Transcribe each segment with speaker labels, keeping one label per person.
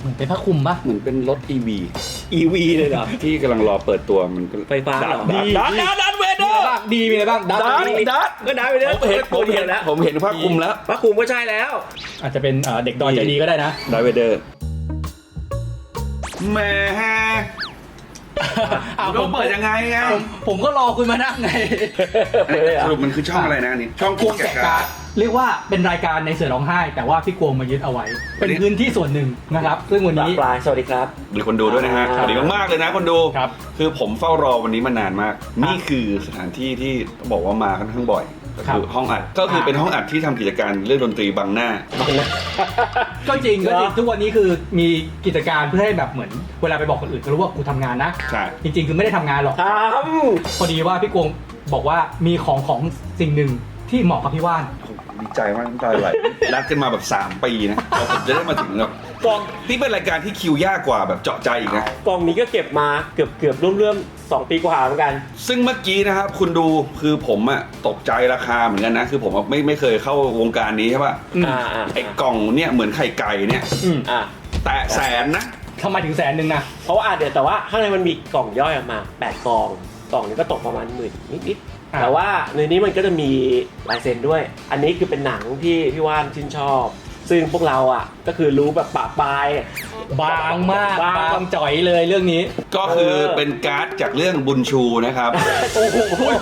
Speaker 1: เหมือนเป็นผ้าคลุมปะ
Speaker 2: เหมือนเป็นรถ EV
Speaker 3: EV เลยเหรอ
Speaker 2: ที่กำลังรอเปิดตัวมันก็
Speaker 3: ไฟฟ้าเหรอ
Speaker 2: ดับดับดับดับเวเด
Speaker 1: มี
Speaker 2: อ
Speaker 1: อะไร
Speaker 2: ร์
Speaker 1: บ้างดีมีอะไรบ้างดั
Speaker 2: ดั
Speaker 1: บบ
Speaker 2: ดับ
Speaker 3: ก็ได้ไปเลย
Speaker 2: ผมเห็นผมเห็น
Speaker 3: แล้ว
Speaker 2: ผมเห็นภาคคลุมแล้ว
Speaker 3: พระคุมก็ใช่แล้ว
Speaker 1: อาจจะเป็นเอ่อเด็กดอยใจดีก็ได้นะ
Speaker 2: ดับเวเดอร์แหม
Speaker 1: อะ
Speaker 2: ต้องเปิดยังไงไง
Speaker 1: ผมผมก็รอคุณมานั่งไง
Speaker 2: สรุปมันคือช่องอะไรนะอันนี่ช่อง
Speaker 1: กวงแกะการ์ด เรียกว่าเป็นรายการในเสือร้องไห้ แต่ว่าพี่กวงมายึดเอาไว้ เป็นพื้นที่ส่วนหนึ่งนะครับ ซึ่งวัน
Speaker 3: ปลา
Speaker 1: นี้
Speaker 3: ปลายสวัสดีครับ
Speaker 2: มีคนดูด้วยนะฮะ
Speaker 3: อ่า
Speaker 2: สวัสดีมากๆเลยนะคนดู
Speaker 1: ครับ
Speaker 2: คือผมเฝ้ารอวันนี้มานานมาก นี่คือสถานที่ที่ต้องบอกว่ามาค่อนข้างบ่อยก็คือห้องอัดก็คือเป็นห้องอัดที่ทำกิจการเรื่องดนตรีบังหน้า
Speaker 1: ก็จริงก็จริง
Speaker 3: เหรอ
Speaker 1: ทุกวันนี้คือมีกิจการเพื่อให้แบบเหมือนเวลาไปบอกคนอื่นก็รู้ว่ากูทำงานนะ
Speaker 2: ใช่
Speaker 1: จริงๆ คือไม่ได้ทำงานหรอก
Speaker 3: ท
Speaker 1: พอดีว่าพี่กวงบอกว่ามีของของสิ่งหนึ่งที่เหมาะกับพี่ว่าน
Speaker 2: ดีใจมากน้ำตาไหลรักกันมาแบบ 3 ปีนะกว่าผมจะได้มาถึงแบบำ
Speaker 3: กล่อง
Speaker 2: นี่เป็นรายการที่คิวยากกว่าแบบเจาะใจอีกนะ
Speaker 3: กล่องนี้ก็เก็บมาเกือบเกือบร่วมเรื่อมๆสองปีกว่าเหมือนกัน
Speaker 2: ซึ่งเมื่อกี้นะครับคุณดูคือผมอะตกใจราคาเหมือนกันนะ คือผมอะไม่ไม่เคยเข้าวงการนี้ใช่ป่ะ
Speaker 1: อืม
Speaker 3: อ่าอ่า
Speaker 2: ไอ้กล่องเนี่ยเหมือนไข่ไก่เนี่ย
Speaker 1: อืม
Speaker 3: อ่า
Speaker 2: แตะแสนนะ
Speaker 1: ทำไมถึงแสนหนึ่งนะ
Speaker 3: เพราะว่าอะเดี๋ยวแต่ว่าข้างในมันมีกล่องย่อยออกมา 8 กล่อง กล่องนี้ก็ตกประมาณหมื่นนิดๆ
Speaker 1: อ่า
Speaker 3: แต่ว่าในนี้มันก็จะมีลายเซ็นด้วย อันนี้คือเป็นหนังที่พี่ว่านชื่นชอบ ซึ่งพวกเราอะก็คือรู้แบบปะปลาย
Speaker 1: บางมาก
Speaker 3: บาง
Speaker 1: บางจ่อยเลยเรื่องนี้
Speaker 2: ก็คือ
Speaker 3: เออ
Speaker 2: เป็นการ์ดจากเรื่องบุญชูนะครับ
Speaker 1: โอ้โหพูด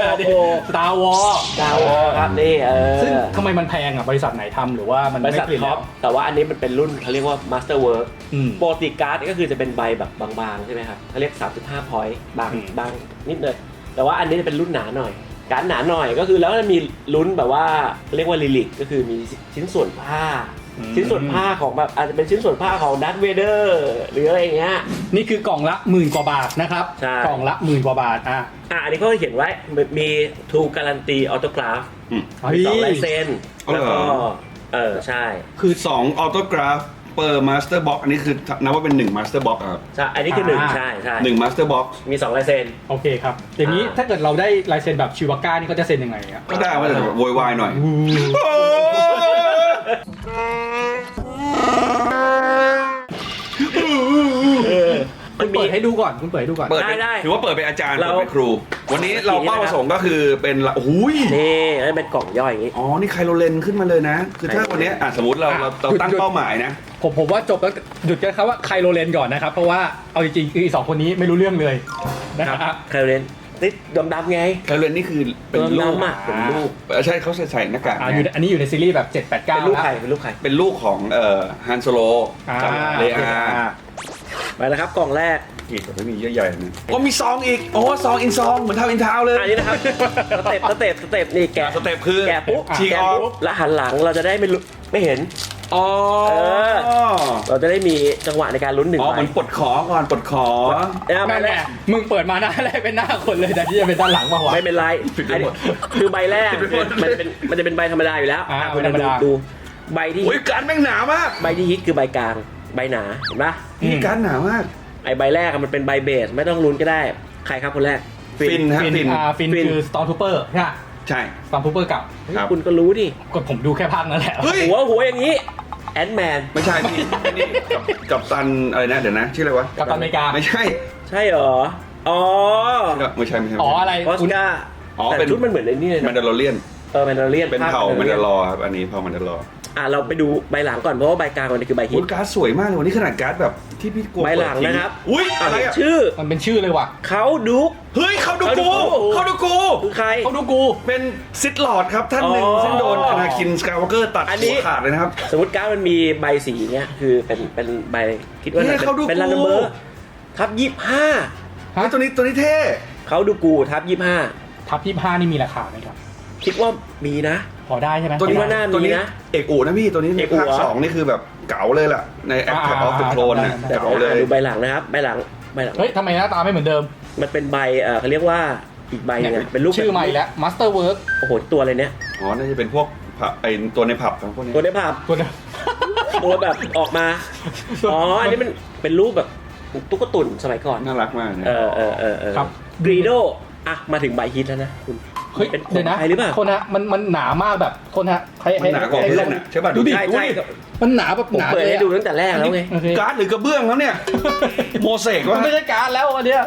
Speaker 1: มาแล้วดิ
Speaker 3: โอ้
Speaker 1: ตาวอ
Speaker 3: ดาวครับนี่เออ
Speaker 1: ซึ่งทำไมมันแพงอะ บริษัทไหนทำหรือว่ามัน
Speaker 3: บริ
Speaker 1: ไม่
Speaker 3: ษัท
Speaker 1: ผลิต
Speaker 3: ท็
Speaker 1: แล้
Speaker 3: อป
Speaker 1: ว
Speaker 3: แต่ว่าอันนี้มันเป็นรุ่นเขาเรียกว่า Master Work
Speaker 1: อืม
Speaker 3: ปกติการ์ดก็คือจะเป็นใบแบบบางๆ ใช่ไหมครับเขาเรียก 3.5 พอยต์บาง
Speaker 1: อืม
Speaker 3: บางนิดเลย แต่ว่าอันนี้จะเป็นรุ่นหนาหน่อย การดหนาหน่อยก็คือแล้วจะมีลุ้นแบบว่าเรียกว่าลิลิกก็คือมีชิ้นส่วนผ้าชิ้นส่วนผ้าของแบบอาจจะเป็นชิ้นส่วนผ้าของดัตเวเดอร์หรืออะไรอย่างเงี้ย
Speaker 1: นี่คือกล่องละหมื่นกว่าบาทนะครับ
Speaker 3: ใช่
Speaker 1: กล่องละหมื่นกว่าบาทอะ
Speaker 3: อะอันนี้เขาเขียนไว้มีทูการันตีออโตกราฟ
Speaker 2: อืม
Speaker 1: เฮ้ย
Speaker 3: สองลายเซ็น
Speaker 2: อ๋อ
Speaker 3: แล้ว
Speaker 2: เหร
Speaker 3: ก็
Speaker 2: อ
Speaker 3: เออใช่
Speaker 2: คือ 2 ออโตกราฟ เปอร์มาสเตอร์บ็อกอันนี้คือนับว่าเป็น1มาสเตอร์บ็อกครับ
Speaker 3: ใช่อันนี้คือหนึ่ง
Speaker 1: อ่า
Speaker 3: ใช่ใช่
Speaker 2: หนึ่งมาสเตอร์บ็อก
Speaker 3: มีสองลายเซ็น
Speaker 1: โอเคครับอย่างนี้
Speaker 3: อ่า
Speaker 1: ถ้าเกิดเราได้ลายเซ็นแบบชิวาก้านี่เขาจะเซ็นยังไงอะ
Speaker 2: ก็ได้ว่าแต่แบบโวยวายหน่อย
Speaker 1: คุณเปิดให้ดูก่อนคุณเปิดให้ดูก่อน
Speaker 2: เปิด
Speaker 3: ได้ได้
Speaker 2: ถือว่าเปิดเป็นอาจารย์
Speaker 3: เรา
Speaker 2: เปิดเป็นครู วันนี้เราเป้าประสงค์ก็คือเป็นละโอ้ย
Speaker 3: นี่แล้วเป็นกล่องย่อยอย่างงี้
Speaker 2: อ๋อนี่ไคโรเลนขึ้นมาเลยนะ คือถ้าวันนี้อะสมมติเราเราเราตั้งเป้าหมายนะ
Speaker 1: ผมผมว่าจบแล้วหยุดกันครับว่าไคโรเลนก่อนนะครับ เพราะว่าเอาจริงๆคืออีสองคนนี้ไม่รู้เรื่องเลยนะครับ
Speaker 3: ใครเล่นติดดำดำๆไง
Speaker 2: ไคโรเลนนี่คือเป็นลูก
Speaker 3: ดำๆอะเป็นลูก
Speaker 2: เออใช่เขาใส่ใส่หน้ากาก
Speaker 1: อ่าอยู่ในอันนี้อยู่ในซีรีส์แบบ7 8 9
Speaker 3: เป็นลูกใครเป็นลูกใคร
Speaker 2: เป็นลูกของเอ่อฮันโซโล
Speaker 1: อ่า
Speaker 2: กับเลอา
Speaker 3: ไปแล้วครับกล่องแรก
Speaker 2: อีกแต่ไม่มีเยอะใหญ่นะโอ้มีซองอีก โอ้ซองอินซองเหมือนทาวอินทาวเลย
Speaker 3: อันนี้นะครับสเต็ปสเต็ปสเต็ปนี่แกะ
Speaker 2: สเต็ปคือ
Speaker 3: แกะปุ๊บ
Speaker 2: ฉีก
Speaker 3: แกะ
Speaker 2: ออก
Speaker 3: ปุ๊บแล้วหันหลังเราจะได้ไม่รู้ไม่เห็น
Speaker 2: อ๋อ
Speaker 3: เออเราจะได้มีจังหวะในการลุ้นหนึ่ง
Speaker 2: อ๋อ
Speaker 3: ใบ
Speaker 2: เหมือนปลดขอก่อนปลดขอ
Speaker 3: เอา
Speaker 1: แม่
Speaker 3: ใบแร
Speaker 1: แม่
Speaker 3: ก
Speaker 1: มึงเปิดมาหน้าแรกเป็นหน้าคนเลยแต่ที่จะเป็นด้านหลังมาวะ
Speaker 3: ไม่เป็นไร
Speaker 2: ผิดไป
Speaker 3: อัน
Speaker 2: หม
Speaker 3: นี้
Speaker 2: ด
Speaker 3: คือใบแรก
Speaker 2: ผิดไปหมด
Speaker 3: มันเป็นมันจะเป็นใบธรรมดาอยู่แล้ว
Speaker 1: อ่า
Speaker 3: คุณ
Speaker 1: ธรรมดา
Speaker 3: ดูใบที่
Speaker 2: อุ้ยการดแม่งหนามาก
Speaker 3: ใบที่ฮิตคือใบกลางใบหนาเห็นปะ
Speaker 2: นี่การดหนามาก
Speaker 3: ไอใบแรกอะมันเป็นใบเบสไม่ต้องลุ้นก็ได้ ใครครับคนแรก
Speaker 2: ฟินฮะ
Speaker 1: ฟิน
Speaker 2: ฟิน
Speaker 1: อ่าฟิน
Speaker 3: ฟิน
Speaker 1: คือ Stormtrooper ใช่ไหม
Speaker 2: ใช่
Speaker 1: Stormtrooper เก่า
Speaker 2: ครับ
Speaker 3: คุณก็รู้ดิ
Speaker 1: กดผมดูแค่ภาคนั้นแหละ
Speaker 2: เฮ้ย
Speaker 3: หัวหัวอย่างนี้แอนแมน
Speaker 2: ไม่ใช่พี่นี่กับกับตันอะไรนะ เดี๋ยวนะ ชื่ออะไรวะ
Speaker 1: กัปตันอเมริกา
Speaker 2: ไม่ใช่
Speaker 3: ใช่เหรอ อ๋อ
Speaker 2: ไม่ใช่ไม่ใช่
Speaker 1: อ๋ออะไร
Speaker 3: ออส
Speaker 1: คุณ
Speaker 3: การ์
Speaker 2: อ๋อ
Speaker 3: แต่
Speaker 2: เป็น
Speaker 3: ชุดมันเหมือนไอ้นี่เลย
Speaker 2: แมน
Speaker 3: นะ
Speaker 2: ดาโลเรียน
Speaker 3: เออแมนดาเลียน
Speaker 2: เป็นเผ่า
Speaker 3: ภค
Speaker 2: แมน
Speaker 3: Mandalorian
Speaker 2: ดาลอร์ครับอันนี้เผ่าแมนดาลอร์
Speaker 3: อะเราไปดูใบหลังก่อนเพราะว่าใบกลางมันคือใบฮิ
Speaker 2: โอ้
Speaker 3: ต
Speaker 2: ยการ์ดสวยมากเลยวันนี้ขนาดการ์ดแบบที่พี่กลัว
Speaker 3: ใบหลัง
Speaker 2: เปิดทิ้
Speaker 3: นะครับ
Speaker 2: อุ้ย
Speaker 3: อะ
Speaker 2: อะไร
Speaker 3: เห็น
Speaker 2: อะ
Speaker 3: ชื่อ
Speaker 1: มันเป็นชื่อเลยว่ะ
Speaker 3: เขาดุก
Speaker 2: เฮ้ยเขาดูกู
Speaker 3: เขา
Speaker 2: เขา
Speaker 3: ดู
Speaker 2: ดู
Speaker 3: กู
Speaker 2: กู
Speaker 3: คือใคร
Speaker 1: เขาดูกู
Speaker 2: เป็นซิดลอร์ดครับท่านหนึ่ง
Speaker 3: อ๋อ
Speaker 2: ซึ่งโดนอนาคินสกายวอล์กเกอร์ตัด
Speaker 3: อันนี้
Speaker 2: หัวขาดเลยนะครับ
Speaker 3: สมมติการ์ดมันมีใบสีเนี้ยคือเป็นเป็นใบคิดว่า
Speaker 2: เฮ้ย
Speaker 3: เป็น
Speaker 2: เขาดู
Speaker 3: เป็น
Speaker 2: กู
Speaker 3: รันเบอร์ทับยี่ห้า
Speaker 1: ฮะ
Speaker 2: เฮ้ยตัวนี้ตัวนี้เท่
Speaker 3: เขาดูกูทับยี่ห้า
Speaker 1: ทับยี่ห้านี่มีราคาไหมครับ
Speaker 3: คิดว่ามีนะ
Speaker 1: พอได้ใช่ไหม
Speaker 2: ตัวนี้
Speaker 3: คิดว่าน่ามี
Speaker 2: ตัวนี้
Speaker 3: นะ
Speaker 2: เอกอูนะพี่ตัวนี้ใน
Speaker 3: เอกอู
Speaker 2: ภาค
Speaker 3: เหรอ
Speaker 2: สองนี่คือแบบเก๋าเลยล่ะ ใน Attack
Speaker 1: อ่า
Speaker 2: of the Clone น่ะ
Speaker 1: ได้
Speaker 3: แต่
Speaker 2: เก๋าเลย
Speaker 3: ดูใบหลังนะครับ ใบหลังใบหลัง
Speaker 1: เฮ้ยทำไมหน้าตาไม่เหมือนเดิม
Speaker 3: มันเป็นใบเออเขาเรียกว่าอีกใบหนึงอะเป็นรูป
Speaker 1: ชื่อใหม่แล้ว Master Work
Speaker 3: โอ้โหตัวอะไรเนี้ย
Speaker 2: อ๋อ น่าจะเป็นพวกผับไอตัวในผับครับพวกนี้
Speaker 3: ตัวได้ภาพ
Speaker 1: ตัวเดิม
Speaker 3: ตัวแบบออกมา อ๋อ อันนี้มันเป็นรูปแบบตุ๊กตุ่นสมัยก่อน
Speaker 2: น่ารักมากนะ
Speaker 3: เออเออเออเออ
Speaker 1: ครับ
Speaker 3: กรีโดอะ มาถึงใบฮิตแล้วนะคุณ
Speaker 1: เฮ้ย
Speaker 3: เป็นของ
Speaker 1: เดี๋ยวนะ
Speaker 3: ไทยหรือเปล่า
Speaker 1: คนฮะมันมันหนามากแบบคนฮะให้
Speaker 2: มันหนากว่า
Speaker 1: ให้
Speaker 2: เพื่อนอะใช่ป่ะ
Speaker 1: ดูดิ
Speaker 3: ใช่
Speaker 1: ดู
Speaker 3: ใช่
Speaker 1: ดิมันหนาแบบ
Speaker 3: ผม
Speaker 1: หนา
Speaker 3: เปิด
Speaker 1: เลย
Speaker 3: ให้
Speaker 1: อะ
Speaker 3: ดูตั้งแต่แรกแล้วไง
Speaker 1: โอเค
Speaker 2: การ์ดหรือกระเบื้องแล้วเนี่ย โมเสก
Speaker 1: มั
Speaker 2: วะ
Speaker 1: นไม่ใช่การดแล้วอันเนี้ย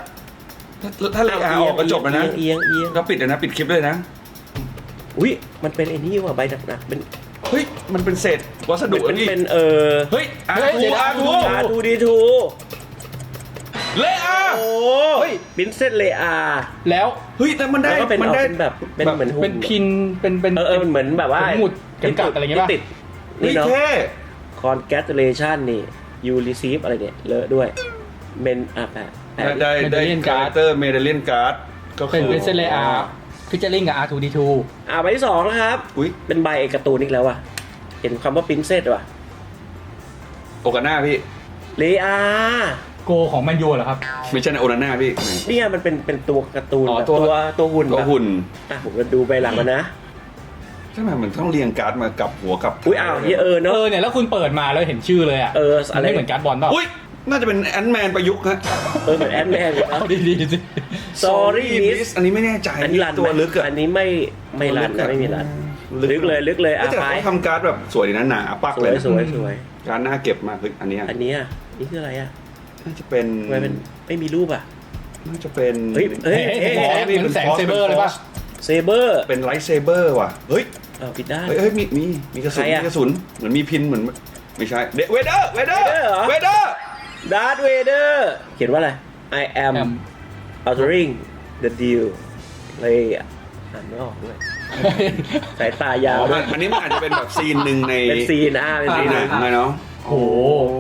Speaker 2: ถ้าเลอาออกก็จบแล้วนะ
Speaker 3: เอียงเอียง
Speaker 2: เราปิดเลยนะ ปิดคลิปเลยนะ
Speaker 3: อุ้ยมันเป็นไอ้นี่ว่ะใบหนักๆเป็น
Speaker 2: เฮ้ย มันเป็นเศษวัสดุ
Speaker 3: เป็น
Speaker 2: นี่
Speaker 3: เป็นเออ
Speaker 2: เฮ้ยอา
Speaker 1: เฮ้ย
Speaker 2: ทู
Speaker 1: เดี๋ยว
Speaker 2: อา
Speaker 1: นะ
Speaker 2: ทู
Speaker 3: อาทูดีทู
Speaker 2: เลอา
Speaker 3: โอ้
Speaker 1: เฮ้ย
Speaker 3: ปินเซตเลอา
Speaker 1: แล้ว
Speaker 2: เฮ้ยแต่มันได้
Speaker 3: แล้วก็เป็น
Speaker 2: มัน
Speaker 3: ออก
Speaker 2: ได้
Speaker 3: เป็นแบบเป็นเหมือนหุ่น
Speaker 1: เป็นพินเป็นเป็น
Speaker 3: เออเออมันเหมือนแบบว่า
Speaker 1: เป็นหมุดเข็มกลัดอะไรอย่างเงี้ยป่ะ
Speaker 3: ติด
Speaker 2: เฮ้
Speaker 3: นี่
Speaker 2: ย
Speaker 3: เนาะ
Speaker 2: เท่
Speaker 3: congratulation นี่ you receive อะไรเนี่ย เลอะด้วยเมนอะแปะแปะ
Speaker 2: ได้ได้ได้
Speaker 1: Medallion
Speaker 2: คา
Speaker 1: card
Speaker 2: แรคเตอร์เมดัลเลียนการ์ดก็
Speaker 1: เป็น
Speaker 2: คือ
Speaker 1: เป็นเซเลอาพิจาริงกับ R2D2
Speaker 3: อะใบที่สองนะครับ
Speaker 2: อุ้ย
Speaker 3: เป็นใบเอกการ์ตูนอีกแล้วว่ะ เห็นคำว่าปินเซตว่ะ
Speaker 2: โอกาน่าพี่
Speaker 3: เลอา
Speaker 2: Oh.
Speaker 1: โกของแมนยูเหรอครับ
Speaker 2: ไม่ใช่นะโอนาน่าพี่
Speaker 3: เนี่ยมันเป็นเป็นตัวการ์ตูน
Speaker 2: อ๋อ
Speaker 3: แบบ
Speaker 2: ตัว
Speaker 3: ตัวตัวหุ่น
Speaker 2: ก็
Speaker 3: แบบ
Speaker 2: หุ่น
Speaker 3: อะผมจะดูใบหลังมานะ
Speaker 2: ใช่ไหมมันต้องเรียงการ์ดมากับหัวกับ
Speaker 3: อุ้ยอ้าวเหี้ยเออ
Speaker 1: เอ
Speaker 3: เนาะ
Speaker 1: อเนี่ยแล้วคุณเปิดมาแล้วเห็นชื่อเลยอะ
Speaker 3: เออ
Speaker 1: มั
Speaker 3: อะ
Speaker 1: น
Speaker 3: ไร
Speaker 1: ไม่เหมือนการ์ดบอลเปล่า
Speaker 2: อุ้ยน่าจะเป็นแอนด์แมนประยุกต์ฮะ
Speaker 3: เออเหมือนแอนแมนเลยนะ
Speaker 1: เอาดีๆสิ
Speaker 3: Sorry Miss
Speaker 2: อันนี้ไม่แน่ใจ
Speaker 3: อันนี้รันไหม
Speaker 2: ตัวลึกอะ
Speaker 3: อันนี้ไม่ไม่รันนะไม่มีรัน ลึกเลยลึกเลย
Speaker 2: เอ้
Speaker 3: อะ
Speaker 2: ยแต่
Speaker 3: ไป
Speaker 2: เขาทำการ์ดแบบสวยดีนะหนาปัก
Speaker 3: ส
Speaker 2: เล
Speaker 3: วยย
Speaker 2: นะ
Speaker 3: สวยสวย
Speaker 2: การ์ดน่าเก็บมากเฮ้ยอันเนี้ย
Speaker 3: อันเนี้ยนี่คืออะไรอะ
Speaker 2: น่าจะเป็น
Speaker 3: ทำไมมันไม่มีรูปอะ
Speaker 2: น่าจะเป็น
Speaker 3: เฮ้ยเฮ้ย
Speaker 1: เฮ้ยแสงเหมือนแสงเซเบอร์เลยป่ะ
Speaker 3: เซเบอร์
Speaker 2: เป็นไลท์เซเบอร์ว่ะ เฮ้ย
Speaker 3: เออปิดได้
Speaker 2: เฮ้ยเฮ้ยมีมีมีกระสุน
Speaker 3: ใครอะ
Speaker 2: มีกระสุนเหมือนมีพินเหมือนไม่ใช่เดเวเดอร์เวเดอร์
Speaker 3: Vader เหรอ
Speaker 2: เวเดอร์
Speaker 3: ดาร์ธเวเดอร์เขียนว่าอะไร I am
Speaker 1: Am
Speaker 3: altering the deal เลยอะอ่านไม่ออกด้วย สายตายาวด้วย
Speaker 2: อันนี้มันอาจจะเป็นแบบซีนหนึ่งใน
Speaker 3: เป็นซีนอะเป็นซีน
Speaker 2: หนั
Speaker 3: นะ
Speaker 2: งนะเนาะ
Speaker 1: โอ้โห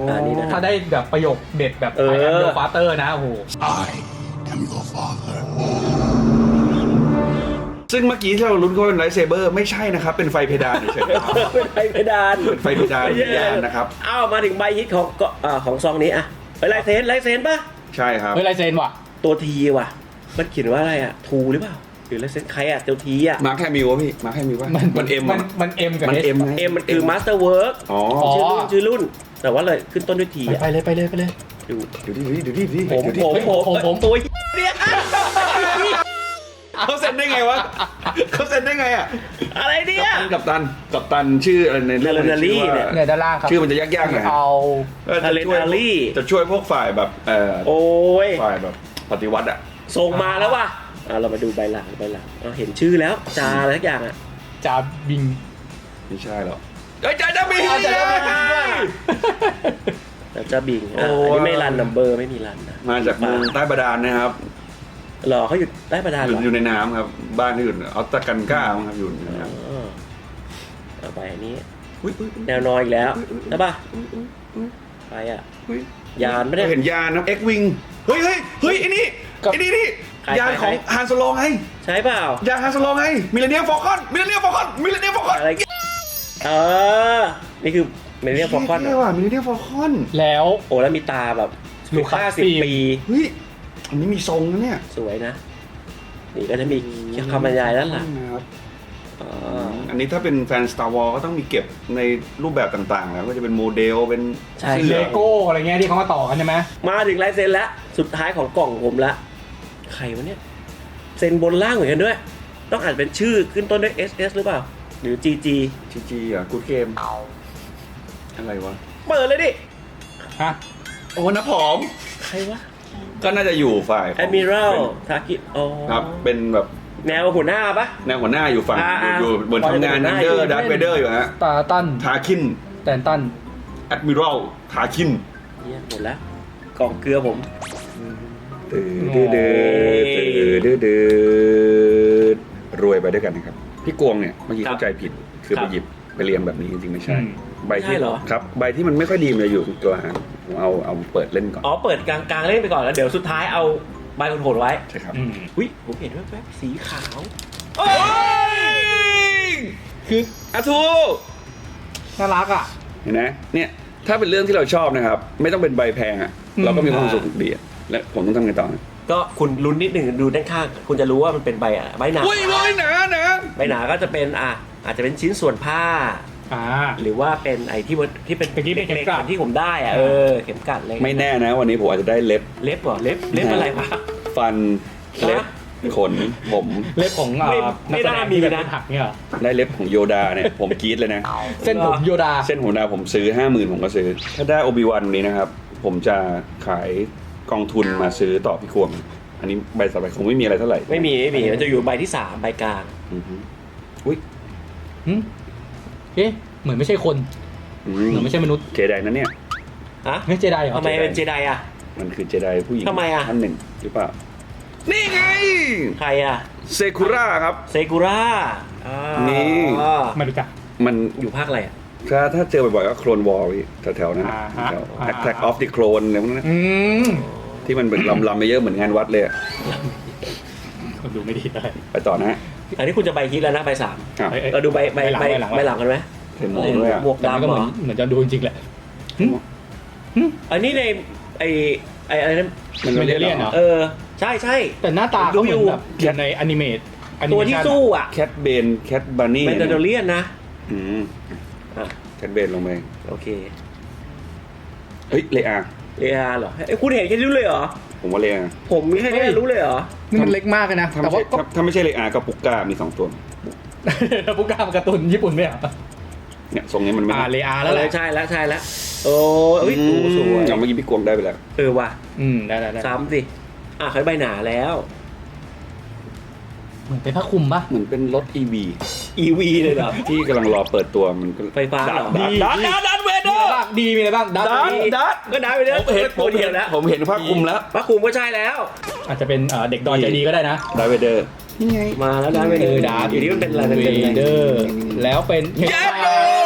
Speaker 3: อันนี้นะ
Speaker 1: ถ้าได้แบบประโยคเด็ดแบบ
Speaker 3: เออ
Speaker 1: I am your father นะโอ้โห
Speaker 4: I am your father.
Speaker 2: ซึ่งเมื่อกี้ที่เราลุ้นก็เป็นไลท์เซเบอร์ไม่ใช่นะครับ เป็นไฟเพดานเฉยๆนะครับ
Speaker 3: เป็นไฟเพดาน
Speaker 2: เป็นไฟเพดานวิญญาณนะครับ
Speaker 3: เอ้ามาถึงใบฮิตของก็อ่าของซองนี้อะไปลายเซนลายเซนป่ะ
Speaker 2: ใช่ครับ
Speaker 1: เฮ้ยลายเซ็นว่ะ
Speaker 3: ตัวทีว่ะ มันเขียนว่าอะไรอะทูหรือเปล่า หรือลายเซนใครอะตัวทีอะ
Speaker 2: มาร์คแคมิววะพี่ มาร์คแคมิววะ
Speaker 1: มัน
Speaker 2: มันเอ็ม
Speaker 1: มันมันเอ็มกับ
Speaker 2: มัน
Speaker 1: S
Speaker 2: เอ็มไง
Speaker 3: เอ็มมันคือมาสเตอร์เวิร์ก
Speaker 2: อ๋อ
Speaker 1: อ๋อ
Speaker 3: ชื่อรุ่นชื่อรุ่น แต่ว่าเลยขึ้นต้นด้วยที
Speaker 1: ไป
Speaker 3: อะ
Speaker 1: ไปเลยไปเลยไปเลย
Speaker 3: ดู
Speaker 2: ดูดิดูดิดูดิ
Speaker 3: ผม
Speaker 2: ดูดิ
Speaker 3: ผม
Speaker 1: เฮ้ย
Speaker 3: ผม
Speaker 1: ผมผม
Speaker 3: ตัวเนี่ย
Speaker 2: เขาเซ็นได้ไงวะเขาเซ็นได้ไงอะ
Speaker 3: อะไรเนี่ย
Speaker 2: กับตันกับตันชื่ออะไรในเรื่อง
Speaker 3: Gallinari
Speaker 2: ชื่อว่า
Speaker 3: เนี่ย
Speaker 1: เนี่ยด้านล่างครับ
Speaker 2: ชื่อมันจะยากๆหน่อยฮะ
Speaker 1: เอา
Speaker 2: ก็จะช่วย
Speaker 3: Gallinari
Speaker 2: จะช่วยพวกฝ่ายแบบเอ่อ
Speaker 3: โอ้ย
Speaker 2: ฝ่ายแบบปฏิวัติอะ
Speaker 3: ส่งมาแล้วว่ะ อะเรามาดูใบหลังใบหลังเราเห็นชื่อแล้วจาอะไรสักอย่างอะ
Speaker 1: จาบิง
Speaker 2: ไม่ใช่หรอกเอ้ยจ่ายจะมี
Speaker 1: เอาจ่ายจะมีด้วย
Speaker 3: แล้วจะบิงอะ
Speaker 2: โอ้
Speaker 3: อันนี้ไม่รันนัมเบอร์ไม่มีรันนะ
Speaker 2: มาจากเมืองใต้บาดาลนะครับ
Speaker 3: หรอเขาอยู่ใต้ประดาน
Speaker 2: อ
Speaker 3: เหร
Speaker 2: ยู่
Speaker 3: อ
Speaker 2: อยู่ในน้ำครับ บ้านที่อยู่ออสตากันก้ามั้งครับอยู่ในน้ำ
Speaker 3: อ๋อเอาไปอันนี้
Speaker 2: อุ๊ยอุ๊ยอุ๊ย
Speaker 3: แนวนอนอีกแล้วใช่ป่ะไปอะ
Speaker 2: อุ๊ย
Speaker 3: ยานไม่ได้
Speaker 2: เห็นยานนะเอ็กวิงเฮ้ยเฮ้ยเฮ้ยไอ้นี่
Speaker 1: กับ
Speaker 2: ไอ้นี่นี่
Speaker 3: ใคร
Speaker 2: ยาน
Speaker 3: ใคร
Speaker 2: ของฮันโซโลไง
Speaker 3: ใช่เปล่า ยา
Speaker 2: นฮันโซโลไงมิเลเนียมฟอลคอนมิเลเนียมฟอลคอนมิเลเนียมฟอลคอน
Speaker 3: อะไร เออ นี่คือเมเนียฟอลคอน
Speaker 2: เท่ว่ะมิเลเนียมฟอลคอน
Speaker 1: แล้ว
Speaker 3: โอ้แล้วมีตาแบบ
Speaker 1: ลูกค้า
Speaker 3: ห้าสิบ
Speaker 1: ฟิล์ม
Speaker 3: ปี
Speaker 2: เฮ้ยอันนี้มีทรงนะเนี่ย
Speaker 3: สวยนะ นี่ก็จะมีคำบรรยายด้านหลัง
Speaker 2: นะครับ
Speaker 3: อ๋อ
Speaker 2: อันนี้ถ้าเป็นแฟน Star Wars ก็ต้องมีเก็บในรูปแบบต่างๆแล้วก็จะเป็นโมเดลเป็น
Speaker 3: ใช่
Speaker 2: เสื้
Speaker 1: เล
Speaker 2: อ
Speaker 1: โก้อะไรเงี้ยที่เขามาต่อกันใช่ไหม
Speaker 3: มาถึงลายเซ็นแล้ว สุดท้ายของกล่องผมละ ใครวะเนี่ย เซ็นบนล่างเหมือนกันด้วย ต้องอ่านเป็นชื่อขึ้นต้นด้วย SS หรือเปล่า หรือ GG
Speaker 2: จีจีอะกูดเกมอะไรวะ
Speaker 3: เปิดเลยดิ
Speaker 1: ฮะ
Speaker 2: โอ้นะผอม
Speaker 3: ใครวะ
Speaker 2: ก็น่าจะอยู่ฝ่ายของ
Speaker 3: Admiral ทากิอ๋อ
Speaker 2: ครับเป็นแบบ
Speaker 3: แนวหัวหน้าปะ
Speaker 2: แนวหัวหน้าอยู่ฝั่ง
Speaker 3: อ่า
Speaker 2: อยู่อยู่บน
Speaker 3: อ่า
Speaker 2: ทำงาน
Speaker 3: หั
Speaker 2: นั
Speaker 3: วนหน้า
Speaker 2: เดอ
Speaker 3: อยู่
Speaker 2: ร์ดัตเวเดอร์อยู่ฮะ
Speaker 1: ตาตัน
Speaker 2: ทาคิน
Speaker 1: แตนตัน
Speaker 2: แอดมิรัลทาคิน
Speaker 3: เนี่ยหมดแล้วกล่องเกลือผม
Speaker 2: ตื้อดื้อดื้อตื้อดื้อดื้อรวยไปด้วยกันนะครับ พี่กวงเนี่ยเมื่อกี้
Speaker 3: ครับ
Speaker 2: เข้าใจผิดคือ
Speaker 3: ครั
Speaker 2: ไป
Speaker 3: บ
Speaker 2: หยิบไปเรียงแบบนี้จริงๆไม่ใช่
Speaker 1: อืม
Speaker 2: ใบที่
Speaker 3: ใช่เหรอ
Speaker 2: ครับใบที่มันไม่ค่อยดีมันจะอยู่ตรงกลางผมเอาเอาเปิดเล่นก่อน
Speaker 3: อ๋อเปิดกลางกลางๆเล่นไปก่อนแล้วเดี๋ยวสุดท้ายเอาใบโหดๆไว้
Speaker 2: ใช่ครับ
Speaker 1: อืม
Speaker 3: อุ้ยผมเห็นแว๊บๆสีขาว
Speaker 2: โอ้ย
Speaker 1: คือ
Speaker 2: อาทู
Speaker 1: น่ารักอะ
Speaker 2: เห็นไหมเนี่ยถ้าเป็นเรื่องที่เราชอบนะครับ ไม่ต้องเป็นใบแพงอะ
Speaker 1: อืม
Speaker 2: เราก็มีความสุขดีอะ และผมต้องทำไงต่อนะ
Speaker 3: ก็คุณลุ้นนิดหนึ่งดูด้านข้างคุณจะรู้ว่ามันเป็นใบอะใบหนา
Speaker 2: อุ้ยอุ้ยหนาหนา
Speaker 3: ใบหนาก็จะเป็นอะอาจจะเป็นชิ้นส่วนผ้า
Speaker 1: อ่า
Speaker 3: หรือว่าเป็นไอ้ที่มันที่เป็น
Speaker 1: เมื่อกี้เป็นเข็มกลัด
Speaker 3: ที่ผมได้อะเออเข็มกลัดเลย
Speaker 2: ไม่แน่นะ วันนี้ผมอาจจะได้เล็บ
Speaker 3: เล็บเหรอเล็บเล็บอะไรวะ
Speaker 2: ฟันเล็บ
Speaker 3: ฮะ
Speaker 2: ขนผม
Speaker 1: เล็บของอ่า
Speaker 3: ไม่
Speaker 1: นัก
Speaker 3: ไม่
Speaker 1: แสด
Speaker 3: น่างมี
Speaker 1: ที่แบบ
Speaker 3: นะ
Speaker 1: เป็นหักเนี่ยเหรอ
Speaker 2: ได้เล็บของโยดาเนี่ย ผมกรี๊ดเลยนะ
Speaker 1: เส้นผมโยดา
Speaker 2: เส้นหัวดาผมซื้อห้าหมื่นผมก็ซื้อ ถ้าได้โอบิวันนี้นะครับ ผมจะขาย กองทุนมาซื้อต่อพี่ควงอันนี้ใบสับไปคงไม่มีอะไรเท่าไหร่
Speaker 3: ไม่มีไม่มีมันจะอยู่ใบที่สามใบกลาง
Speaker 2: อือฮึอุ้ย
Speaker 1: หึเอ๊ะเหมือนไม่ใช่คน
Speaker 2: อื
Speaker 1: เหมือนไม่ใช่มนุษย์
Speaker 2: เจไดนั่นเนี่ย
Speaker 3: ฮะ
Speaker 1: ไม่เจไดเหรอ
Speaker 3: ทำไมเป็นเจไดอะ
Speaker 2: มันคือเจไดผู้หญิง
Speaker 3: ทำไมอะ
Speaker 2: ท่านหนึ่งหรือเปล่า นี่ไง
Speaker 3: ใครอะ
Speaker 2: เซคุระครับ
Speaker 3: เซกุระอ่า
Speaker 2: นี่
Speaker 1: ไม่รู้จัก
Speaker 2: มัน
Speaker 3: อยู่ภาคอะไรอะ
Speaker 2: ถ้าถ้าเจอบ่อยๆก็โคลนวอลแถวๆนั้น
Speaker 1: อ่าฮะ
Speaker 2: แถว
Speaker 1: อ่า
Speaker 2: Attack of the Clone อะไรพวกนั้นนะ
Speaker 1: อืม
Speaker 2: ที่มันเป็นลำๆไปเยอะเหมือนงานวัดเลยอะ
Speaker 1: คนดูไม่ดีเลย
Speaker 2: ไปต่อนะฮะ
Speaker 3: อันนี้คุณจะใบฮิตแล้วนะใบสาม
Speaker 2: อะ
Speaker 1: เอ้ยเอ้ย
Speaker 3: เราดูใบใบ
Speaker 1: ใบหลัง
Speaker 3: ใบ
Speaker 1: ใบหลัง
Speaker 3: ใบหลังกันไหม
Speaker 2: เห็นหมวกด้วยอะ
Speaker 3: หมวก
Speaker 1: แต่มันก็
Speaker 3: ดำ
Speaker 1: เห
Speaker 3: เหร
Speaker 1: มือน
Speaker 3: อ
Speaker 1: เหมือนจะดูจริงๆแหละหึหึ
Speaker 3: อันนี้ในไอไออะไรนั้น
Speaker 2: มัน
Speaker 1: ไม่
Speaker 2: ไม่
Speaker 1: ได้
Speaker 2: ได้
Speaker 1: เรี
Speaker 2: เรี
Speaker 1: ย
Speaker 2: ย
Speaker 1: น
Speaker 2: น
Speaker 1: เหรอ
Speaker 3: เออ ใช่ใช่
Speaker 1: แต่หน้าตาเขาเหมือนแบบอยู่ ในอนิเมต
Speaker 3: ตัวที่สู้อะ
Speaker 2: แคทเบนแคทบันนี่
Speaker 3: แมนดาเรียนนะ
Speaker 2: อืม
Speaker 3: อะ
Speaker 2: แคทเบนลงไป
Speaker 3: โอเค
Speaker 2: เฮ้ยเลอา
Speaker 3: เออาเหรอไอยคุณเห็นแค่นี้รู้เลยเหรอ
Speaker 2: ผมว่าเลอา
Speaker 3: ผมแค่นี้รู้เลยเหรอ
Speaker 1: นี่มันเล็กมากเลยนะ
Speaker 2: ถ้า
Speaker 1: แต่
Speaker 2: ไม่
Speaker 1: ว่า
Speaker 2: ใช่
Speaker 1: ก็
Speaker 2: ถ้าถ้าไม่ใช่เลอาก็ปุกก้ามีสองตัว
Speaker 1: แล้วพุกกามนการ์ตูนญี่ปุ่นไหมอะ
Speaker 2: เนี่ยทรงนี้มันไม่
Speaker 1: อ่าเลอาแล้วแหละ
Speaker 3: เออใช่แล้วใช่แล้วโอ้เอ้ยดูสวย
Speaker 2: อย่างเมื่อกี้พี่กวงได้ไปแล้ว
Speaker 3: เออว่ะ
Speaker 1: อืมได้ได้ได้
Speaker 3: ซ้ำสิ อะเขาใบหนาแล้ว
Speaker 1: เหมือนเป็นผ้าคลุมปะ
Speaker 2: เหมือนเป็นรถ EV
Speaker 3: EV เลยเหรอ
Speaker 2: ที่กำลังรอเปิดตัวมันก็
Speaker 3: ไฟฟ้าเหรอ
Speaker 2: ดัดดัดดัดดัดเวเด
Speaker 1: มี
Speaker 2: อ
Speaker 1: อะไร
Speaker 2: ร์
Speaker 1: บ้างดีมีอะไรบ้างดัด
Speaker 2: ดัดดัด
Speaker 3: ก็ได้ไปเลย
Speaker 2: ผมเห็นผ
Speaker 3: ตัว
Speaker 2: ม
Speaker 3: เดี
Speaker 2: เห็
Speaker 3: ย
Speaker 2: น
Speaker 3: วแล้ว
Speaker 2: ผมเห็นภาคคุมแล้ว
Speaker 3: พระคุมก็ใช่แล้ว
Speaker 1: อาจจะเป็นเอ่อเด็กดอยใจดีก็ได้นะ
Speaker 2: ดัดเวเดอร์
Speaker 3: มาแล้วได้ไป
Speaker 1: เอ
Speaker 3: เล
Speaker 1: อยดาร์
Speaker 3: อยู่นี่มันเป็นอะไรมัน
Speaker 1: เว
Speaker 3: เป็นอะไร
Speaker 1: เดอร์แล้วเป็น
Speaker 2: เย็ดโดโคตรเท่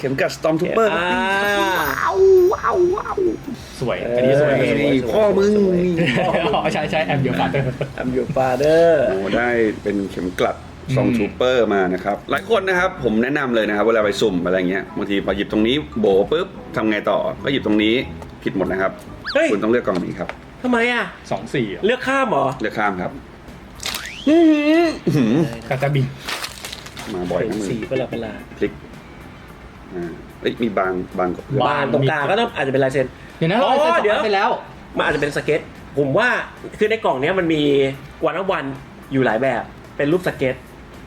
Speaker 2: เข็มกัดสตอมทูเปอร์
Speaker 3: อ่า
Speaker 1: สวย อันนี้สวย
Speaker 3: เออ
Speaker 2: นี่พ่อมึงนี่
Speaker 1: อ๋อใช่ใช่แอมเดียวกัน
Speaker 3: I'm your father
Speaker 2: โอ้ได้เป็นเข็มกลัดซอง
Speaker 1: อืม
Speaker 2: ทูเปอร์มานะครับ หลายคนนะครับผมแนะนำเลยนะครับเวลาไปสุ่มอะไรเงี้ยบางทีพอหยิบตรงนี้โบปุ๊บทำไงต่อก็หยิบตรงนี้ผิดหมดนะครับ
Speaker 3: เฮ้ย
Speaker 2: คุณต้องเลือกกล่องนี้ครับ
Speaker 3: ทำไมอะ
Speaker 1: สองสี่
Speaker 3: เลือกข้ามเหรอ
Speaker 2: เลือกข้ามครับอื้อหืออื้อหือกา
Speaker 1: ตาบิ
Speaker 2: มาบ่อย
Speaker 3: เป็น
Speaker 2: นะมึง
Speaker 3: สีเวลาเวลา
Speaker 2: พลิก อ่าเอ้ยมีบางบางกว่าเพื่อน
Speaker 3: บานตรงกลางก็ต้องอาจจะเป็นลายเซ็น
Speaker 1: เดี๋ยวนะ
Speaker 3: อ๋
Speaker 1: เรา
Speaker 3: อ
Speaker 1: เซ็นสอง
Speaker 3: เดี๋ยว
Speaker 1: อันไปแล้ว
Speaker 3: มันอาจจะเป็นสเก็ต ผมว่าคือในกล่องเนี้ยมันมีวันอวันอยู่หลายแบบ เป็นรูปสเก็ต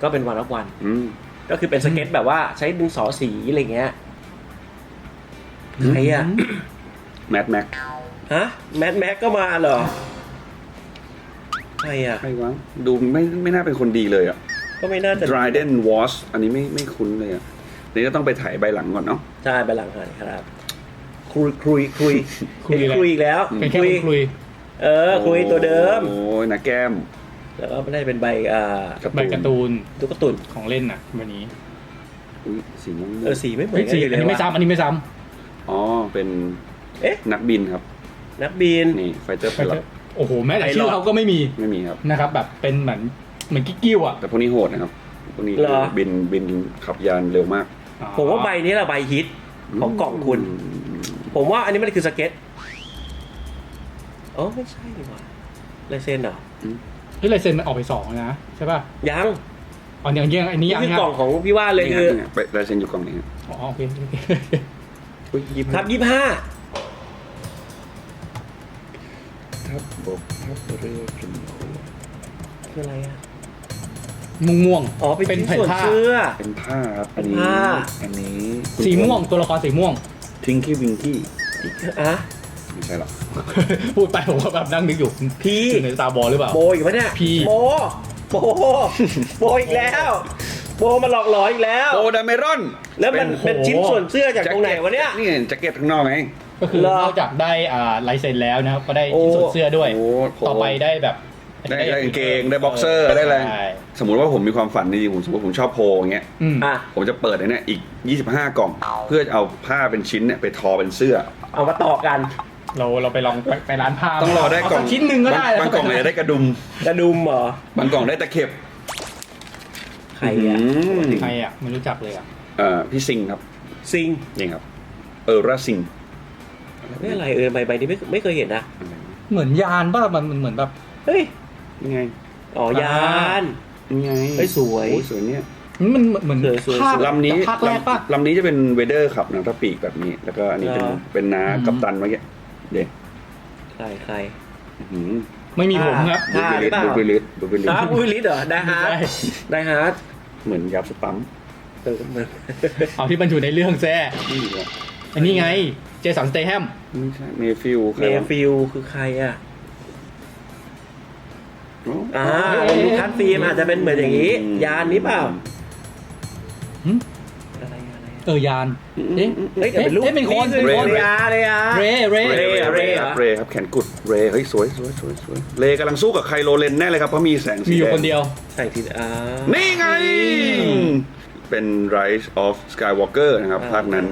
Speaker 3: ก็เป็นวันอวัน
Speaker 2: อืม
Speaker 3: ก็คือเป็นสเก็ตแบบว่าใช้ดินสอสีอะไรเงี้ยใครอะ
Speaker 2: แมทแม็ก
Speaker 3: ฮะแมทแม็กก็มาเหรอใครอะ
Speaker 2: ใครวะดูไม่ไม่น่าเป็นคนดีเลยอะ
Speaker 3: ก็ไม่น่าจะ
Speaker 2: Dryden Wash อันนี้ไม่ไม่คุ้นเลยอะ นี่ก็ต้องไปถ่ายใบหลังก่อนเนาะ
Speaker 3: ใช่ไปหลังหันครับคุยคุยคุย
Speaker 1: คุย
Speaker 3: เห็น
Speaker 1: อะไร
Speaker 3: คุยอีกแล้ว
Speaker 1: เป็นแค่คนคุย
Speaker 3: เออ คุยตัวเดิม
Speaker 2: โอ้ยนะแก้ม
Speaker 3: แล้วก็ไม่ได้เป็นใบอ่า
Speaker 1: ใบการ์ตูน
Speaker 3: ตุ๊กตุน
Speaker 1: ของเล่นน่ะวันนี้
Speaker 2: อุ๊ยสีม่วง
Speaker 3: เออสีไม่เหมือ
Speaker 1: เฮ้ย
Speaker 3: นกั
Speaker 1: สี
Speaker 3: นอยู่
Speaker 1: อัน
Speaker 3: เลย
Speaker 1: นี้ไม่
Speaker 3: ว่ะ
Speaker 1: ซ้ำอันนี้ไม่ซ้
Speaker 2: อ๋อเป็น
Speaker 3: เอ๊ะ
Speaker 2: นักบินครับ
Speaker 3: นักบิน
Speaker 2: นี่ไฟเตอร์ำไพลอต
Speaker 1: โอ้โหแม้แต่
Speaker 3: ไอรอน
Speaker 1: ชื่อเขาก็ไม่มี
Speaker 2: ไม่มีครับ
Speaker 1: นะครับ แบบเป็นเหมือนเหมือนกิ๊กกิ้วอะ
Speaker 2: แต่พวกนี้โหดนะครับพวกนี้
Speaker 3: เหรอ
Speaker 2: บินบินขับยานเร็วมาก
Speaker 3: ผมว่าใบนี้แหละใบฮิตของกล่องคุณ
Speaker 2: อืม
Speaker 3: ผมว่าอันนี้มันคือสเก็ตอ๋อไม่ใช่ดีกว่าลายเซ็นเหรอ
Speaker 1: เฮ้ยลายเซ็นมันออกไปสองแล้วนะใช่ป่ะ
Speaker 3: ยัง
Speaker 1: อ๋อยังยังอันนี้
Speaker 3: นี่
Speaker 1: ยัง
Speaker 3: คือ
Speaker 1: ยัง
Speaker 3: กล่องของพี่ว่าเลย
Speaker 2: นี่
Speaker 3: คือ
Speaker 2: ไงไปลายเซ็นอยู่กล่องนี้ครับ
Speaker 1: อ๋อโอเคโอเค
Speaker 2: อุ๊ยยิบ
Speaker 3: ทับยี่ห้า
Speaker 2: ทับบกทับเรือกินโค
Speaker 3: คืออะไรอะ
Speaker 1: ม่วงม่วง
Speaker 3: อ๋อเป็น
Speaker 1: เป็น
Speaker 3: ชิ้น
Speaker 1: แผ่น
Speaker 3: ส่วน
Speaker 1: ผ้า
Speaker 3: เสื้อ
Speaker 2: เป็นผ้าครับอัน
Speaker 3: เป็น
Speaker 2: นี้
Speaker 3: ผ้า
Speaker 2: อันนี้
Speaker 1: สีม่วงตัวละครสีม่วง
Speaker 2: ทิงกี้วิงกี้
Speaker 3: อะ
Speaker 2: ไม่ใช่หรอก
Speaker 1: พูดไปผมก็แบบนั่งนึกอยู่
Speaker 3: พี่
Speaker 1: อยู่ในตาบอลหรือเปล่า
Speaker 3: โบอีกปะเนี่ย
Speaker 1: พี่
Speaker 3: โบโบโบอีกแล้ว โบมาหลอกหลอนอีกแล้ว
Speaker 2: โอดาเมรอน
Speaker 3: แล้วมันเป็นชิ้นส่วนเสื้อจากตรงไหนวะเนี่ย
Speaker 2: นี่แจ็คเก็ตข้างนอกไง
Speaker 1: ก็คือ
Speaker 3: เหรอ
Speaker 1: นอกจากได้อ่าลายเซ็นแล้วนะครับก็ได้
Speaker 3: โอ้
Speaker 1: ชิ้นส่วนเสื้อด้วย
Speaker 2: โอ้โห
Speaker 1: ต่อไปได้แบบ
Speaker 2: ได้ได้กางเกงได้บ็อกเซอร์ได้อะไร
Speaker 1: ใช่
Speaker 2: สมมุติว่าผมมีความฝันดีผมสมมติผมชอบโพลอย่างเงี้ย
Speaker 1: อืม
Speaker 3: อะ
Speaker 2: ผมจะเปิดไอ้เนี่ยอีก 25 กล่อง เพื่อเอาผ้าเป็นชิ้นเนี่ยไปทอเป็นเสื้อ
Speaker 3: เอามาต่อกัน
Speaker 1: เราเราไปลองไปไปร้านผ้า
Speaker 2: ต้องรอได้กล่อง
Speaker 1: เาสัชิ้นหนึ่งก็ได้
Speaker 2: บางบางกล่องเนี่ยได้กระดุม
Speaker 3: กระดุมเหรอ
Speaker 2: บางกล่องได้ตะเข็บ
Speaker 3: ใครอะ
Speaker 2: อืม
Speaker 1: ใครอะไม่รู้จักเลยอะ
Speaker 2: เอ่อพี่ซิงครับ
Speaker 3: ซิง
Speaker 2: นี่ครับ เออราซิง
Speaker 3: ไม่อะไรเออใบใบนี้ไม่ไม่เคยเห็นนะ
Speaker 1: เหมือนยานป่ะมันมันเหมือนแบบ
Speaker 3: เฮ้ย
Speaker 2: นี่ไง
Speaker 3: อ๋อยาน
Speaker 2: นี่ไง
Speaker 3: เฮ้ยสวย
Speaker 2: โอ้สวยเนี่ย
Speaker 1: มันเหมือนเหมือน
Speaker 3: สวยสวย
Speaker 1: ภาค
Speaker 2: ลำนี้
Speaker 1: ภาคแรกป่ะ
Speaker 2: ลำลำนี้จะเป็นเวเดอร์ขับนะถ้าปีกแบบนี้ แล้วก็อันนี้เป็น
Speaker 3: เหรอ
Speaker 2: เป็นนา
Speaker 1: อืม
Speaker 2: กัปตันเมื่อกี้เด็ก
Speaker 3: ใครใคร
Speaker 2: อื้อหือ
Speaker 1: ไม่มีผมครับ
Speaker 3: อ่าหรือเปล่า
Speaker 2: บูบิลิสบูบิลิส
Speaker 3: อ้าวบูลิสเหรอได้ฮาร์ด
Speaker 1: ใช่
Speaker 3: ได้ฮาร์ด
Speaker 2: เหมือนยับสปัม
Speaker 3: เออเหมือน
Speaker 1: เอาที่บรรจุในเรื่องแซ่
Speaker 2: นี่แหละ
Speaker 1: อันนี้ไง เจสันสเตแฮม
Speaker 2: ไม่ใช่เมฟิลใคร
Speaker 3: เม
Speaker 2: วะ
Speaker 3: ฟิลคือใครอะ
Speaker 2: โอ้
Speaker 3: อ่าเป็นลูคัสฟิล์มอาจจะเป็นเหมือนอย่างนี้ ยานนี้เปล่า
Speaker 1: หึ
Speaker 3: อะไรอะไร
Speaker 1: เออยาน เอ๊ะ
Speaker 3: เฮ้ยแต่เป็นรูป
Speaker 1: เอ๊ะเป็นคน
Speaker 3: คือ
Speaker 1: เป็นคน
Speaker 3: เรยาเรยา
Speaker 1: เรเร
Speaker 3: เร
Speaker 2: เรย์ครับเรย์ครับเรย์ครับแขนกุดเรย์เฮ้ยสวยสวยสวยสวยเรย์กำลังสู้กับไคโรเลนแน่เลยครับเพราะมีแสงสี
Speaker 1: มีอยู่
Speaker 2: แดง
Speaker 1: คนเดียว
Speaker 3: ใส่ทีอ่า
Speaker 2: นี่ไง เป็น Rise of Skywalker นะครับภาคนั้น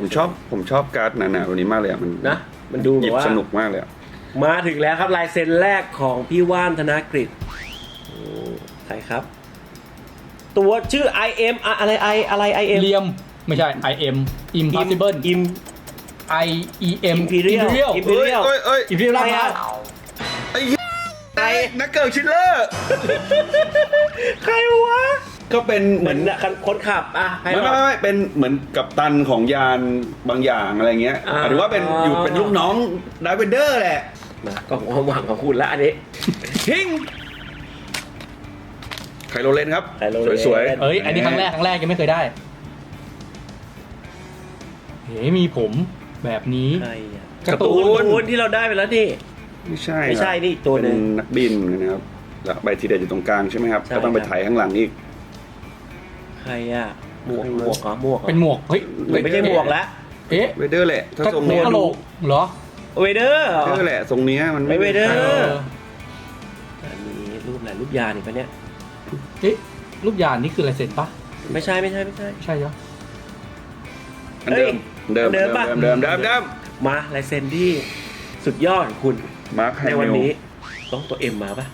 Speaker 2: ผมชอบผมชอบการ์ดหนาๆตัวนี้มากเลยอะมัน
Speaker 3: นะ มันดู
Speaker 2: ห
Speaker 3: แบ
Speaker 2: ยิ
Speaker 3: บบว่า
Speaker 2: สนุกมากเลยอะ
Speaker 3: มาถึงแล้วครับลายเซ็นแรกของพี่ว่านธนกฤษโอ้ใครครับ ตัวชื่อ I M อะอะไร I อะไร I M
Speaker 1: เลียมไม่ใช่ I M Impossible
Speaker 3: Im
Speaker 1: I E M
Speaker 3: Imperial
Speaker 1: Imperial
Speaker 3: Imperial
Speaker 2: เอ้ยเอ้ย
Speaker 1: Imperial
Speaker 3: อะไร
Speaker 1: ลา
Speaker 3: อะ
Speaker 2: ไอ้เหี้ยไอ้นักเกิดชิลเลอร์
Speaker 3: ใครวะ
Speaker 2: ก็เป็น
Speaker 3: เห
Speaker 2: เห
Speaker 3: มื
Speaker 2: มื
Speaker 3: อ
Speaker 2: อนน
Speaker 3: น่ะคนขับอะให้
Speaker 2: ไม่
Speaker 3: เรา
Speaker 2: ไม่ไม่เป็นเหมือนกับตันของยานบางอย่างอะไรเงี้ย
Speaker 3: อ่า
Speaker 2: หรือว่าเป็นอยู่เป็นลูกน้องดาร์เวนเดอร์แหละ
Speaker 3: มาก็ความหวังของคุณละอันนี้
Speaker 2: ทิงไคโรเลนครับ
Speaker 3: ไคโรเลน
Speaker 2: สวย
Speaker 1: เอ้ย อันนี้ครั้งแรกครั้งแรกยังไม่เคยได้เฮ้มีผมแบบนี้
Speaker 3: ใครอะ
Speaker 1: การ์ตู
Speaker 3: ตู
Speaker 1: น
Speaker 3: นตูนที่เราได้ไปแล้วนี่
Speaker 2: ไม่ใช่
Speaker 3: ไม่ใช่
Speaker 2: ครับ
Speaker 3: นี่อีกตัวหนึ่ง
Speaker 2: เป็นนักบินนะครับแล้วใบทีเด็ดอยู่ตรงกลางใช่ไหมครับ
Speaker 3: ใช่
Speaker 2: ก็ต้องไป
Speaker 3: ครับ
Speaker 2: ถ่ายข้างหลังอีก
Speaker 3: ใครอะหมวกหมวกเหรอหมวกหรอ
Speaker 1: เป็นหมวก เฮ้ย
Speaker 3: ไม่ใช่หมวกละ
Speaker 1: เอ๊ะ
Speaker 2: เวเดอร์แหละถ้า
Speaker 1: ก็
Speaker 2: ทรง
Speaker 1: หั
Speaker 2: เนี้
Speaker 1: วยกะโหลกเหรอ
Speaker 3: เวเดอร์เหรอ
Speaker 2: เวเดอร์แหละทรงเนี้ยมัน
Speaker 3: ไม่เวเดอร์
Speaker 1: เออ
Speaker 3: อันนี้รูปไหนรูปยานอีกปะเนี่ย
Speaker 1: เอ๊ะรูปยานนี่คือลายเซ็นปะ
Speaker 3: ไม่ใช่ไม่ใช่ไม่ใช่
Speaker 1: ใช่เหรอ
Speaker 2: อันเดิมเดิม
Speaker 3: เดิ
Speaker 2: เดิ
Speaker 3: ม
Speaker 2: ม
Speaker 3: ปะ
Speaker 2: เดิมเดิมเดิม
Speaker 3: มาลายเซ็นที่สุดยอดของคุณ
Speaker 2: มาร์คไฮ
Speaker 3: ในวัน
Speaker 2: มิล
Speaker 3: นี้ต้องตัวเอ็มมาปะ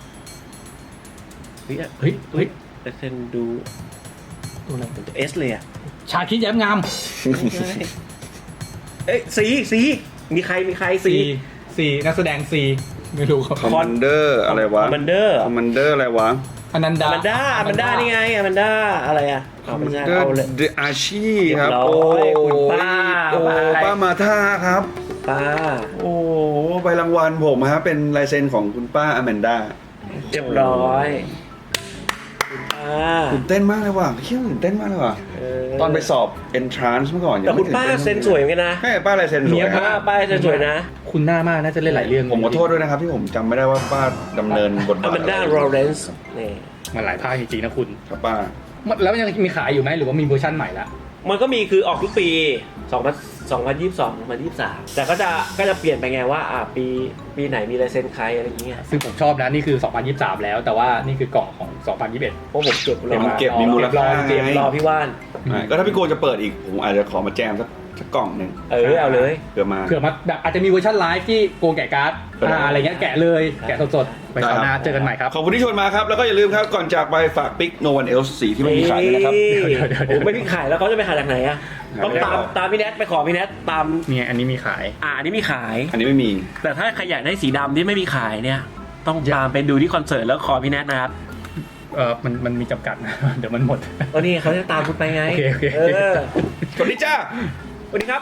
Speaker 3: เฮ้ยอะ
Speaker 1: เฮ้ยเฮ้ย
Speaker 3: ลายเซ็นดู
Speaker 1: ตัวอะไร
Speaker 3: เป็นตัวเอสเลยอะ
Speaker 1: ชาคิดแย้มงาม
Speaker 3: ไม่ใช่เอ้ยสีสี มีใครมีใครสี
Speaker 1: สี่สี่นักแสดงสี่ไม่รู้ครับ
Speaker 2: คอมมานเดอร์อะไรวะ
Speaker 3: คอมมานเดอร์
Speaker 2: คอมมานเดอร์อะไรวะ
Speaker 1: อนัน
Speaker 3: อ
Speaker 1: ดา
Speaker 3: แมนด้าอแมนด้านี่ไงอแมนด้าอะไรอะ
Speaker 2: คอ
Speaker 3: เอา
Speaker 2: ม
Speaker 3: ไม่
Speaker 2: มาน
Speaker 3: ใช่
Speaker 2: เดอร์
Speaker 3: เอาเลย
Speaker 2: เดอาชีครับ
Speaker 3: เรียบร้
Speaker 2: โอ้
Speaker 3: อยคุณป้า
Speaker 2: โอ้
Speaker 3: ไป
Speaker 2: ป้ามาท่าครับ
Speaker 3: ป้า
Speaker 2: โอ้ใบรางวัลผมฮะเป็นลายเซ็นของคุณป้าอแมนด้า
Speaker 3: เรียบร้อยคุณป้า
Speaker 2: ตื่นเต้นมากเลยว่ะเฮียตื่นเต้นมากเลยว่ะ
Speaker 3: เต
Speaker 2: อนไปสอบ entrance เมื่อก่อน
Speaker 3: แต่คุณป้าเซ็นสวยเหมือนกันนะ
Speaker 2: ใช่ป้าลายเซ็นสวย
Speaker 3: ป้า
Speaker 2: ฮะ
Speaker 3: ป้าเซ็นสวยนะ
Speaker 1: คุณหน้ามากน่าจะเล่นหลายเรื่อง
Speaker 2: ผมขอโทษด้วยนะครับที่ผมจำไม่ได้ว่าป้าดำเนินบท
Speaker 3: อบา
Speaker 2: ท
Speaker 3: แมนด้าโรเลนส์นี่
Speaker 1: มันหลายภาคจริงๆนะคุณ
Speaker 2: ครับป้า
Speaker 1: มันแล้วมันยังมีขายอยู่ไหมหรือว่ามีเวอร์ชันใหม่ละ
Speaker 3: มันก็มีคือออกทุกปี 2000 2022 2023 แต่ก็จะก็จะเปลี่ยนไปไงว่าอ่าปีปีไหนมีลายเซ็นใครอะไรอย่างเงี้ย
Speaker 1: ซึ่งผมชอบนะนี่คือ 2023 แล้วแต่ว่านี่คือกล่องของ 2021
Speaker 3: เพราะผมเก็บร
Speaker 2: เก็บ
Speaker 3: อ
Speaker 2: มันเก็บมีมูลค่า
Speaker 3: เก็บรอพี่ว่าน
Speaker 2: ใช่ก็ถ้าพี่โกจะเปิดอีกผมอาจจะขอมาแจมสักสักกล่องหนึ่ง
Speaker 3: เออเอาเลย
Speaker 2: เพื่อมา
Speaker 1: เผื่อมาแบบอาจจะมีเวอร์ชันไลฟ์ที่โกงแกะการ์ด
Speaker 2: ก็ได้
Speaker 1: อ่าอะไรเงี้ยแกะเลยแกะสดๆไปคราวหน้าเจอกันใหม่ครับ
Speaker 2: ขอบคุณที่ชวนมาครับ แล้วก็อย่าลืมครับ ก่อนจากไปฝากปิ๊ก no one else สีที่ไม่มีขายด้วยนะครับ
Speaker 3: เฮ้ย
Speaker 1: เดี๋ยวเดี๋ยวเดี๋ยว
Speaker 3: โอ้ไม่มีขายแล้วเขาจะไปขายจากไหนอะ
Speaker 2: หา
Speaker 3: ต้อง
Speaker 2: ไม่ได้
Speaker 3: ตาม
Speaker 2: หรอก
Speaker 3: ตามพี่แนทไปขอพี่แนทตาม
Speaker 1: เนี่ยอันนี้มีขาย
Speaker 3: อ่าอันนี้มีขาย
Speaker 2: อันนี้ไม่มี
Speaker 3: แต่ถ้าใครอยากได้สีดำที่ไม่มีขายเนี่ย ต้องตามไปดูที่คอนเสิร์ตแล้วขอพี่แนทนะครับ
Speaker 1: เออมันมันมีจำกัดนะ เดี๋ยวมันหมด
Speaker 3: เออนี่เขาจะตามคุณไปไง
Speaker 1: โอเคโอเค
Speaker 3: เออ
Speaker 2: สวัสดีจ้า
Speaker 3: สวัสดีครับ